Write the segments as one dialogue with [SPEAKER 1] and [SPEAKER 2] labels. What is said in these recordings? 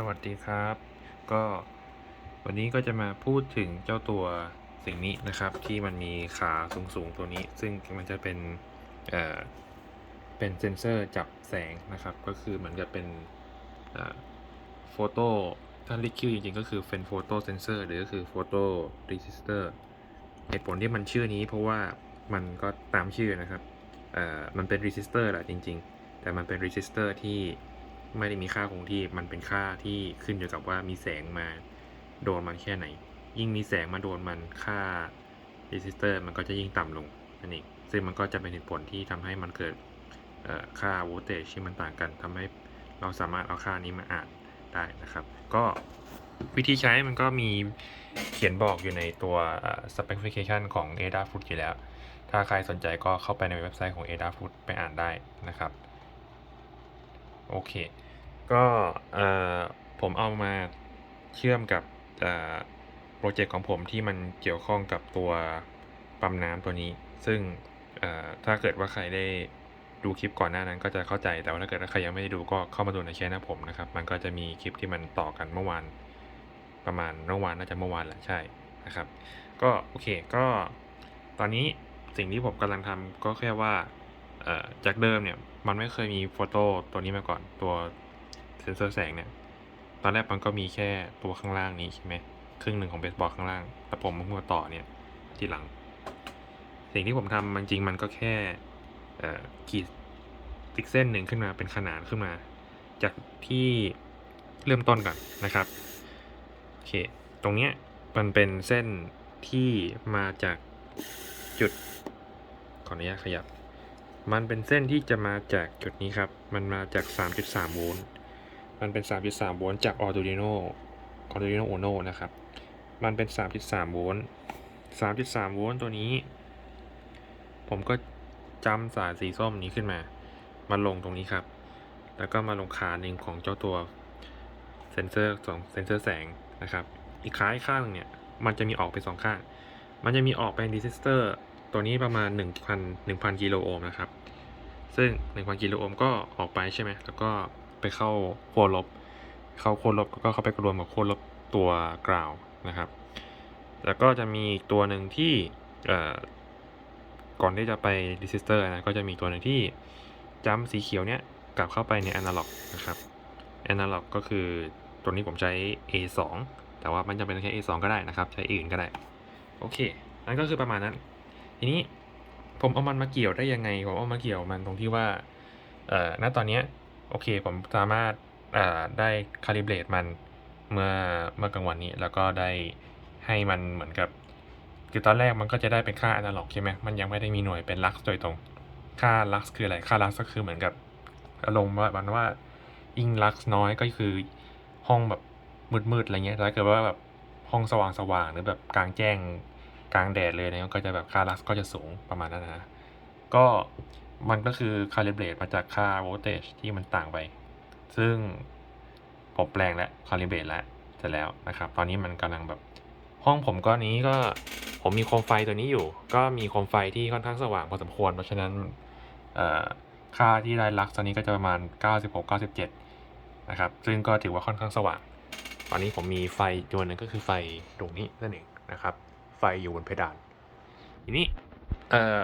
[SPEAKER 1] สวัสดีครับ ก็วันนี้ก็จะมาพูดถึงเจ้าตัวสิ่งนี้นะครับ ที่มันมีขาสูงๆตัวนี้ ซึ่งมันจะเป็นเอ่อเป็นเซนเซอร์จับแสงนะครับ ก็คือเหมือนกับเป็นโฟโต้ถ้าเรียกชื่อจริงๆ ก็คือเป็นโฟโต้เซนเซอร์หรือก็คือโฟโต้รีสิสเตอร์เหตุผลที่มันชื่อนี้เพราะว่ามันก็ตามชื่อนะครับเอ่อมันเป็นรีสิสเตอร์แหละจริง ๆ แต่มันเป็นรีสิสเตอร์ที่ ไม่ได้มีค่าคงที่มันเป็นค่าที่ขึ้นอยู่กับว่ามีแสงมาโดนมันแค่ไหน ยิ่งมีแสงมาโดนมันค่า resistor มันก็จะยิ่งต่ำลงนั่นเองซึ่งมันก็จะเป็นเหตุผลที่ทำให้มันเกิดค่า voltage ที่มันต่างกันทำให้เราสามารถเอาค่านี้มาอ่านได้นะครับ ก็วิธีใช้มันก็มีเขียนบอกอยู่ในตัวเอ่อ specification ของ Adafruit อยู่แล้ว ถ้าใครสนใจก็เข้าไปในเว็บไซต์ของ Adafruit ไปอ่านได้นะครับ โอเค ก็เอ่อผมเอามาเชื่อมกับโปรเจกต์ของผมที่มันเกี่ยวข้องกับตัวปั๊มน้ำตัวนี้ ซึ่งถ้าเกิดว่าใครได้ดูคลิปก่อนหน้านั้นก็จะเข้าใจแต่ว่าถ้าเกิดว่าใครยังไม่ได้ดูก็เข้ามาดูในแช่องผมนะครับ มันก็จะมีคลิปที่มันต่อกันเมื่อวานประมาณเมื่อวานน่าจะเมื่อวานแหละใช่นะครับ ก็โอเคก็ตอนนี้สิ่งที่ผมกำลังทำก็แค่ว่าจากเดิมเนี่ยมันไม่เคยมีโฟโต้ตัวนี้มาก่อนตัว ซนเซอร์แสงเนี่ย ตอนแรกมันก็มีแค่ตัวข้างล่างนี้ใช่ไหม ครึ่งหนึ่งของเบสบอลข้างล่าง แต่ผมเพิ่งมาต่อเนี่ย ทีหลัง สิ่งที่ผมทำมันจริงมันก็แค่ขีดติ๊กเส้นหนึ่งขึ้นมาเป็นขนานขึ้นมา จากที่เริ่มต้นก่อนนะครับ โอเค ตรงเนี้ยมันเป็นเส้นที่มาจากจุดขออนุญาตขยับ มันเป็นเส้นที่จะมาจากจุดนี้ครับ มันมาจาก 3.3 โวลต์ มันเป็น 3.3 โวลต์จาก Arduino Arduino Uno นะครับ มันเป็น 3.3 โวลต์ 3.3 โวลต์ตัวนี้ ผมก็จำสายสีส้มนี้ขึ้นมา มาลงตรงนี้ครับ แล้วก็มาลงขาหนึ่งของเจ้าตัวเซนเซอร์สองเซนเซอร์แสงนะครับ อีกขาอีกข้างนึงเนี่ย มันจะมีออกไปสองข้าง มันจะมีออกเป็นรีสิสเตอร์ตัวนี้ประมาณ 1,000 1,000กิโลโอห์มนะครับ ซึ่ง 1,000กิโลโอห์มก็ออกไปใช่ไหม แล้วก็ ไปเข้าโคนลบ เข้าโคนลบก็เข้าไปรวมกับโคนลบตัวกราวนะครับ แล้วก็จะมีอีกตัวหนึ่งที่ก่อนที่จะไปรีสิสเตอร์นะก็จะมีตัวหนึ่งที่จัมสีเขียวเนี้ยกลับเข้าไปใน Analog นะครับ Analog ก็คือตัวนี้ผมใช้ A2 แต่ว่ามันจะเป็นแค่ A2 ก็ได้นะครับ ใช้อื่นก็ได้ โอเค นั่นก็คือประมาณนั้น ทีนี้ผมเอามันมาเกี่ยวได้ยังไง ผมเอามาเกี่ยวมันตรงที่ว่า เอ่อ ณ ตอนนี้ โอเค ผมสามารถได้คาลิเบรตมันเมื่อเมื่อกลางวันนี้ แล้วก็ได้ให้มันเหมือนกับคือตอนแรกมันก็จะได้เป็นค่าอนาล็อกใช่ไหมมันยังไม่ได้มีหน่วยเป็นลักซ์โดยตรง ค่าลักซ์คืออะไร ค่าลักซ์ก็คือเหมือนกับอารมณ์ว่ามันว่ายิ่งลักซ์น้อยก็คือห้องแบบมืดๆอะไรเงี้ยถ้าเกิดว่าแบบห้องสว่างๆหรือแบบกลางแจ้งกลางแดดเลยเนี่ยก็จะแบบค่าลักซ์ก็จะสูงประมาณนั้นนะ ก็ มันก็คือคาลิเบรตมาจากค่าโวลเตจที่มันต่างไป ซึ่งผมแปลงและคาลิเบรตแล้วเสร็จแล้วนะครับ ตอนนี้มันกำลังแบบ ห้องผมก็นี้ก็ผมมีโคมไฟตัวนี้อยู่ ก็มีโคมไฟที่ค่อนข้างสว่างพอสมควร เพราะฉะนั้นค่าที่ได้ลักตอนนี้ก็จะประมาณ 96 97 นะครับ ซึ่งก็ถือว่าค่อนข้างสว่าง ตอนนี้ผมมีไฟตัวหนึงก็คือไฟตรงนี้นั่นเองนะครับ ไฟอยู่บนเพดาน ทีนี้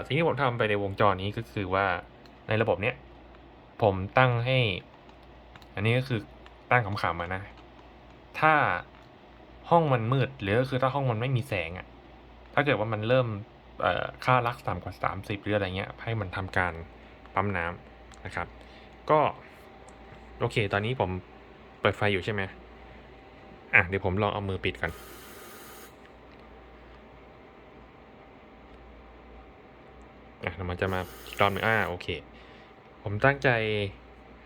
[SPEAKER 1] สิ่งที่ผมทำไปในวงจรนี้ก็คือว่าในระบบเนี้ยผมตั้งให้ อันนี้ก็คือตั้งขำๆมานะ ถ้าห้องมันมืด หรือก็คือถ้าห้องมันไม่มีแสงอะถ้าเกิดว่ามันเริ่มค่าลักต่ำกว่า 30 หรืออะไรเงี้ย ให้มันทำการปั๊มน้ำนะครับ ก็ โอเค ตอนนี้ผมเปิดไฟอยู่ใช่ไหมอะเดี๋ยวผมลองเอามือปิดกัน อะมันจะมาอีกรอบหนึ่งอ่าโอเค ผมตั้งใจ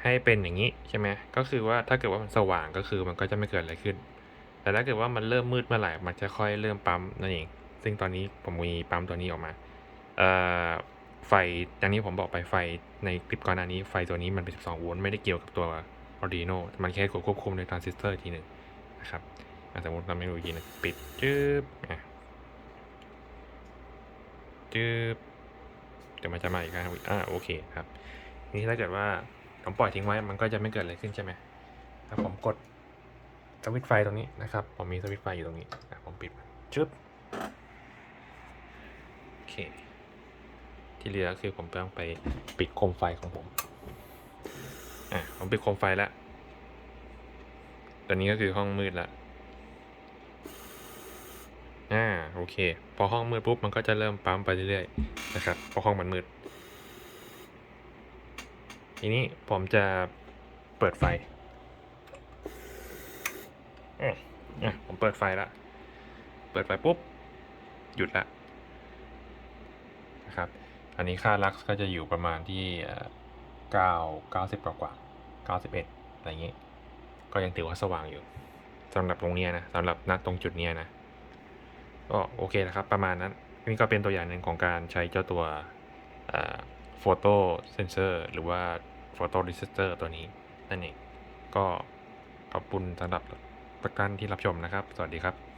[SPEAKER 1] ให้เป็นอย่างนี้ใช่ไหมก็คือว่าถ้าเกิดว่ามันสว่างก็คือมันก็จะไม่เกิดอะไรขึ้น แต่ถ้าเกิดว่ามันเริ่มมืดเมื่อไหร่มันจะค่อยเริ่มปั๊มนั่นเอง ซึ่งตอนนี้ผมมีปั๊มตัวนี้ออกมาเอ่อไฟอย่างนี้ผมบอกไปไฟในคลิปก่อนหน้านี้ไฟตัวนี้มันเป็น 12 โวลต์ไม่ได้เกี่ยวกับตัว Arduino มันแค่กดควบคุมในทรานซิสเตอร์ทีหนึ่งนะครับอะสมมติเราไม่รู้อีนึงปิดจึ๊บอะจึ๊บ ดี๋ยวมันจะมาอีกครั้งอีกอ่าโอเคครับนี่ถ้าเกิดว่าผมปล่อยทิ้งไว้มันก็จะไม่เกิดอะไรขึ้นใช่ไหมถ้าผมกดสวิตช์ไฟตรงนี้นะครับ ผมมีสวิตช์ไฟอยู่ตรงนี้ผมปิดชึบโอเค ที่เหลือคือผมต้องไปปิดโคมไฟของผมอะผมปิดโคมไฟแล้วตอนนี้ก็คือห้องมืดแล้วอ่าโอเค พอห้องมืดปุ๊บมันก็จะเริ่มปั๊มไปเรื่อยๆ นะครับเพราะห้องมันมืด ทีนี้ผมจะเปิดไฟอะอะผมเปิดไฟละเปิดไฟปุ๊บ หยุดละนะครับอันนี้ค่าลักก็จะอยู่ประมาณที่เก้าเก้าสิบกว่ากว่าเก้าสิบเอ็ดอะไรอย่างงี้ ก็ยังถือว่าสว่างอยู่สำหรับตรงเนี้ยนะสำหรับณตรงจุดเนี้ยนะก็โอเคนะครับ ประมาณนั้น นี่ก็เป็นตัวอย่างหนึ่งของการใช้เจ้าตัวโฟโต้เซนเซอร์หรือว่าโฟโต้ดิสเตอร์ตัวนี้นั่นเอง ก็ขอบคุณสำหรับทุกท่านที่รับชมนะครับ สวัสดีครับ